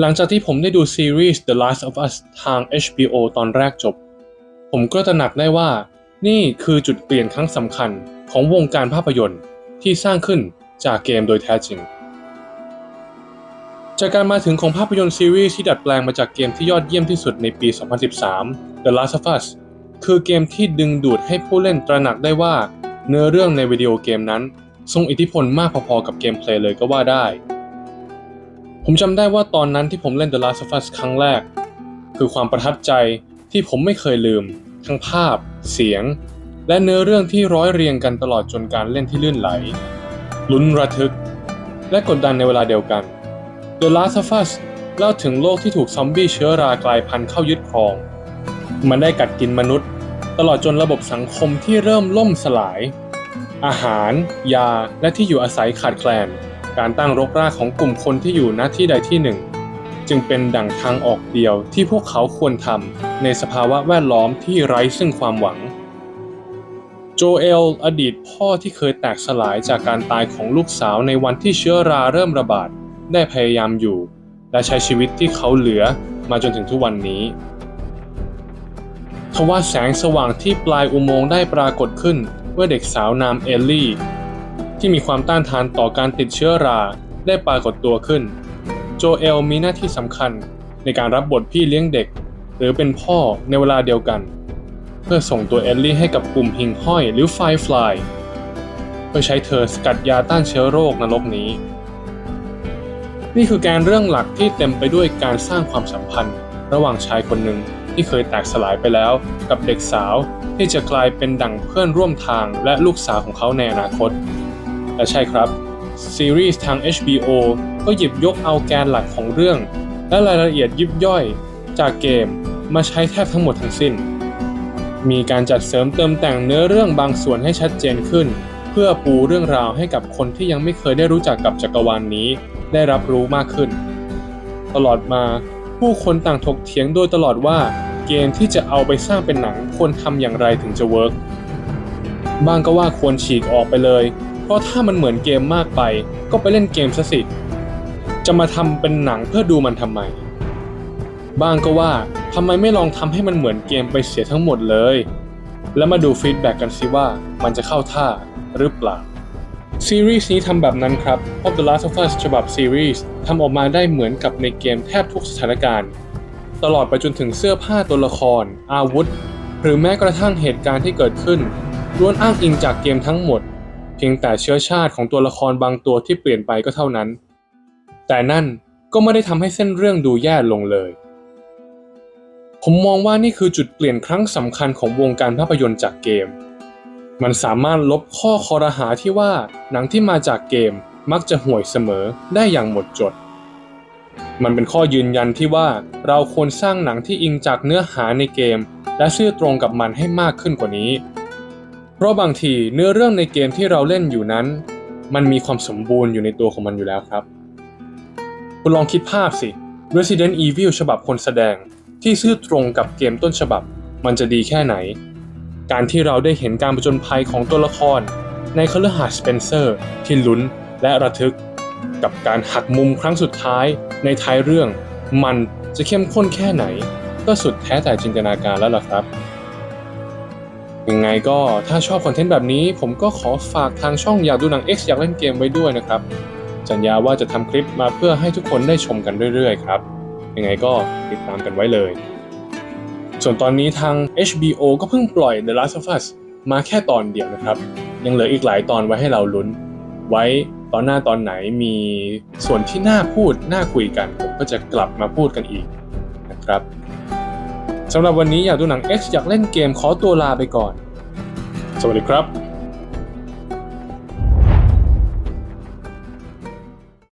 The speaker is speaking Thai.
หลังจากที่ผมได้ดูซีรีส์ The Last of Us ทาง HBO ตอนแรกจบ ผมก็ตระหนักได้ว่า นี่คือจุดเปลี่ยนครั้งสำคัญของวงการภาพยนตร์ที่สร้างขึ้นจากเกมโดยแท้จริง จากการมาถึงของภาพยนตร์ซีรีส์ที่ดัดแปลงมาจากเกมที่ยอดเยี่ยมที่สุดในปี 2013 The Last of Us คือเกมที่ดึงดูดให้ผู้เล่นตระหนักได้ว่า เนื้อเรื่องในวิดีโอเกมนั้น ทรงอิทธิพลมากพอๆกับเกมเพลย์เลยก็ว่าได้ ผมจำได้ว่าตอนนั้นที่ผมเล่น The Last of Us ครั้งแรก คือความประทับใจที่ผมไม่เคยลืม ทั้งภาพ เสียง และเนื้อเรื่องที่ร้อยเรียงกันตลอดจนการเล่นที่ลื่นไหล ลุ้นระทึก และกดดันในเวลาเดียวกัน The Last of Us เล่าถึงโลกที่ถูกซอมบี้เชื้อรากลายพันธุ์เข้ายึดครอง มันได้กัดกินมนุษย์ ตลอดจนระบบสังคมที่เริ่มล่มสลาย อาหาร ยา และที่อยู่อาศัยขาดแคลน การตั้งรกรากของกลุ่มคนที่อยู่ณที่ใดที่หนึ่ง จึงเป็นดั่งทางออกเดียวที่พวกเขาควรทำในสภาวะแวดล้อมที่ไร้ซึ่งความหวัง โจเอล อดีตพ่อที่เคยแตกสลายจากการตายของลูกสาวในวันที่เชื้อราเริ่มระบาด ได้พยายามอยู่ และใช้ชีวิตที่เขาเหลือมาจนถึงทุกวันนี้ทว่าแสงสว่างที่ปลายอุโมงค์ได้ปรากฏขึ้นเมื่อเด็กสาวนามเอลลี่ ที่มีความต้านทานต่อการติดเชื้อราได้ปรากฏตัวขึ้น โจเอลมีหน้าที่สำคัญในการรับบทพี่เลี้ยงเด็ก หรือเป็นพ่อในเวลาเดียวกัน เพื่อส่งตัวเอลลี่ให้กับกลุ่มหิ่งห้อยหรือไฟฟลายเพื่อใช้เธอสกัดยาต้านเชื้อโรคนรกนี้ นี่คือการเรื่องหลักที่เต็มไปด้วยการสร้างความสัมพันธ์ ระหว่างชายคนหนึ่งที่เคยแตกสลายไปแล้วกับเด็กสาวที่จะกลายเป็นดั่งเพื่อนร่วมทางและลูกสาวของเขาในอนาคต และใช่ครับ ซีรีส์ทาง HBO ก็หยิบยกเอาแกนหลักของเรื่อง และรายละเอียดยิบย่อยจากเกมมาใช้แทบทั้งหมดทั้งสิ้น มีการจัดเสริมเติมแต่งเนื้อเรื่องบางส่วนให้ชัดเจนขึ้น เพื่อปูเรื่องราวให้กับคนที่ยังไม่เคยได้รู้จักกับจักรวาลนนี้ ได้รับรู้มากขึ้น ตลอดมาผู้คนต่างถกเถียงโดยตลอดว่าเกมที่จะเอาไปสร้างเป็นหนังควรทำอย่างไรถึงจะเวิร์กบางก็ว่าควรฉีกออกไปเลย เพราะถ้ามันเหมือนเกมมากไป ก็ไปเล่นเกมซะสิ จะมาทำเป็นหนังเพื่อดูมันทำไมบางก็ว่าทำไมไม่ลองทำให้มันเหมือนเกมไปเสียทั้งหมดเลย แล้วมาดูฟีดแบ็กกันสิว่ามันจะเข้าท่าหรือเปล่าซีรีส์นี้ทำแบบนั้นครับเพราะ The Last of Us ฉบับซีรีส์ทำออกมาได้เหมือนกับในเกมแทบทุกสถานการณ์ ตลอดไปจนถึงเสื้อผ้าตัวละคร อาวุธ หรือแม้กระทั่งเหตุการณ์ที่เกิดขึ้นล้วนอ้างอิงจากเกมทั้งหมด เพียงแต่เชื้อชาติของตัวละครบางตัวที่เปลี่ยนไปก็เท่านั้น แต่นั่นก็ไม่ได้ทำให้เส้นเรื่องดูแย่ลงเลย ผมมองว่านี่คือจุดเปลี่ยนครั้งสำคัญของวงการภาพยนตร์จากเกม มันสามารถลบข้อคอรหาที่ว่าหนังที่มาจากเกมมักจะห่วยเสมอได้อย่างหมดจด มันเป็นข้อยืนยันที่ว่าเราควรสร้างหนังที่อิงจากเนื้อหาในเกม และซื่อตรงกับมันให้มากขึ้นกว่านี้ เพราะบางทีเนื้อเรื่องในเกมที่เราเล่นอยู่นั้น มันมีความสมบูรณ์อยู่ในตัวของมันอยู่แล้วครับ คุณลองคิดภาพสิ Resident Evil ฉบับคนแสดงที่ซื่อตรงกับเกมต้นฉบับ มันจะดีแค่ไหน การที่เราได้เห็นการผจญภัยของตัวละคร ในคฤหาสน์สเปนเซอร์ที่ลุ้นและระทึก กับการหักมุมครั้งสุดท้ายในท้ายเรื่อง มันจะเข้มข้นแค่ไหน ก็สุดแท้แต่จินตนาการแล้วล่ะครับ ยังไงก็ถ้าชอบคอนเทนต์แบบนี้ผมก็ขอฝากทางช่องอยากดูหนัง X อยากเล่นเกมไว้ด้วยนะครับ สัญญาว่าจะทำคลิปมาเพื่อให้ทุกคนได้ชมกันเรื่อยๆครับ ยังไงก็ติดตามกันไว้เลย ส่วนตอนนี้ทาง HBO ก็เพิ่งปล่อย The Last of Us มาแค่ตอนเดียวนะครับ ยังเหลืออีกหลายตอนไว้ให้เราลุ้น ไว้ตอนหน้าตอนไหนมีส่วนที่น่าพูดน่าคุยกัน ผมก็จะกลับมาพูดกันอีกนะครับ สำหรับวันนี้อยากดูหนัง X อยากเล่นเกมขอตัวลาไปก่อน สวัสดีครับ